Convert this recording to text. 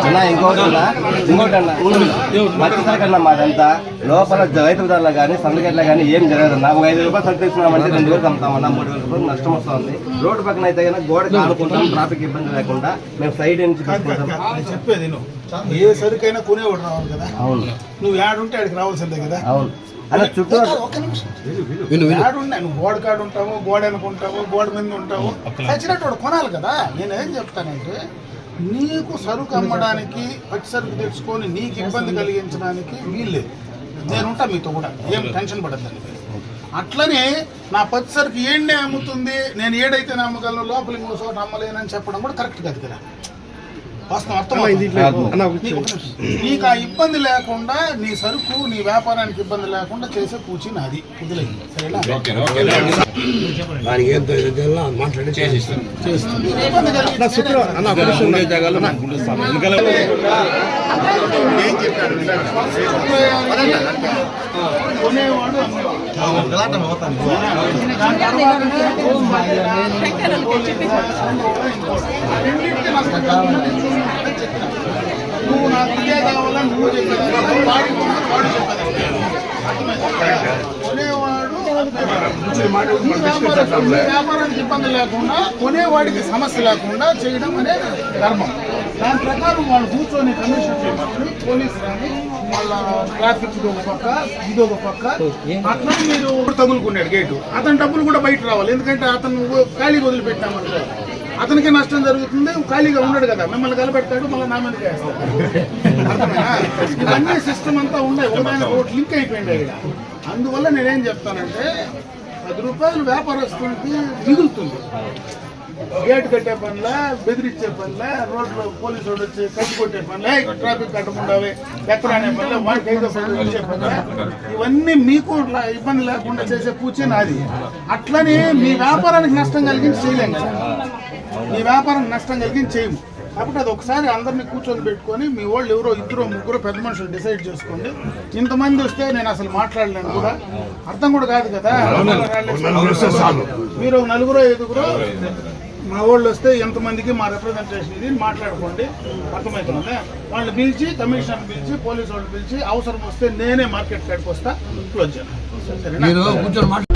అన్నా ఇంకోటి అన్నా ఇంకోటి అన్న. మత్స్యశాఖ అన్న మాదంతా లోపల రైతు బజార్లో కానీ సందగట్ల కానీ ఏం జరగదన్నా ఒక ఐదు రూపాయలు సరుకు తెచ్చినామంటే రెండు వేలకు అమ్ముతామన్నా మూడు వేల రూపాయలు నష్టం వస్తుంది. రోడ్డు పక్కన అయితే కనుక గోడకి ఆనుకుంటాం ట్రాఫిక్ ఇబ్బంది లేకుండా మేము సైడ్ నుంచి చెప్పేది ఏ సరుకైనా కొనేవాడు రావాలి కదా. అవును. నువ్వు ఏడుంటే ఆడికి రావాల్సిందే కదా. అవును. అలా చుట్టూ ఒక్క నిమిషం. ఏడున్నా నువ్వు గోడ కాడు ఉంటావు గోడ అనుకుంటావు గోడ మీద ఉంటావు. చచ్చినట్టు కొనాలి కదా. నేనేం చెప్తానంటే నీకు సరుకు అమ్మడానికి పచ్చి సరుకు తెచ్చుకొని నీకు ఇబ్బంది కలిగించడానికి వీల్లేదు. నేనుంటా మీతో కూడా. ఏం టెన్షన్ పడద్దండి. అట్లనే నా పచ్చి సరుకు ఏండే అమ్ముతుంది? నేను ఏడైతే నమ్మగలను లోపల ఇంకో చోట అమ్మలేనని చెప్పడం కూడా కరెక్ట్ కాదు కదా. నీకు ఆ ఇబ్బంది లేకుండా నీ సరుకు నీ వ్యాపారానికి ఇబ్బంది లేకుండా చేసే పూచి నాది. కుదిలేదు సరేనా? కొనేవాడు నువ్వు నాకు ఇదే కావాలని నువ్వు చెప్పేది వాడి వాడు చెప్పేది కొనేవాడు అమ్మేవాడు. వ్యాపారం- వ్యాపారానికి ఇబ్బంది లేకుండా కొనేవాడికి సమస్య లేకుండా చేయడం అనే ధర్మం దాని ప్రకారం వాళ్ళు కూర్చొని కమిషన్ చేయమని పోలీసు కానీ వాళ్ళ ట్రాఫిక్ ఒక పక్క ఇది ఒక పక్క. అట్లా మీరు తగులుకున్నాడు గేటు అతని డబ్బులు కూడా బయట రావాలి. ఎందుకంటే అతను ఖాళీ వదిలిపెట్టామనుకో అతనికి నష్టం జరుగుతుంది. ఖాళీగా ఉన్నాడు కదా. మిమ్మల్ని కలబెడతాడు మళ్ళీ నా అర్థమైనా? ఇవన్నీ సిస్టమ్ అంతా ఉన్నాయి. ఒకదానికి ఒకటి లింక్ అయిపోయింది ఇక్కడ అందువల్ల నేనేం చెప్తానంటే పది రూపాయలు వ్యాపారస్తులకి మిగులుతుంది. గేట్ కట్టే పనిలా బెదిరించే పనిలా రోడ్లో పోలీసు వాడు వచ్చి కట్టి కొట్టే పనిలా ట్రాఫిక్ కట్టకుండావే ఎక్కడ అనే పనిలా వాడికి ఐదో పనులు ఇచ్చే పనిలా. ఇవన్నీ మీకు ఇబ్బంది లేకుండా చేసే పూచే నాది. అట్లనే మీ వ్యాపారానికి నష్టం కలిగించి చేయలేం కదా. మీ వ్యాపారానికి నష్టం కలిగించి చేయము. కాబట్టి అది ఒకసారి అందరినీ కూర్చొని పెట్టుకొని మీ వాళ్ళు ఎవరో ఇద్దరు ముగ్గురు పెద్ద మనుషులు డిసైడ్ చేసుకోండి. ఇంతమంది వస్తే నేను అసలు మాట్లాడలేను కూడా. అర్థం కూడా కాదు కదా. మీరు నలుగురు ఐదుగురు మా వాళ్ళు వస్తే ఎంతమందికి మా రిప్రజెంటేషన్ ఇది మాట్లాడుకోండి. అర్థమవుతుంది? వాళ్ళు పిలిచి కమిషనర్ పిలిచి పోలీసు వాళ్ళు పిలిచి అవసరం వస్తే నేనే మార్కెట్ కాడికి వస్తా. క్లోజ్ చేయాలి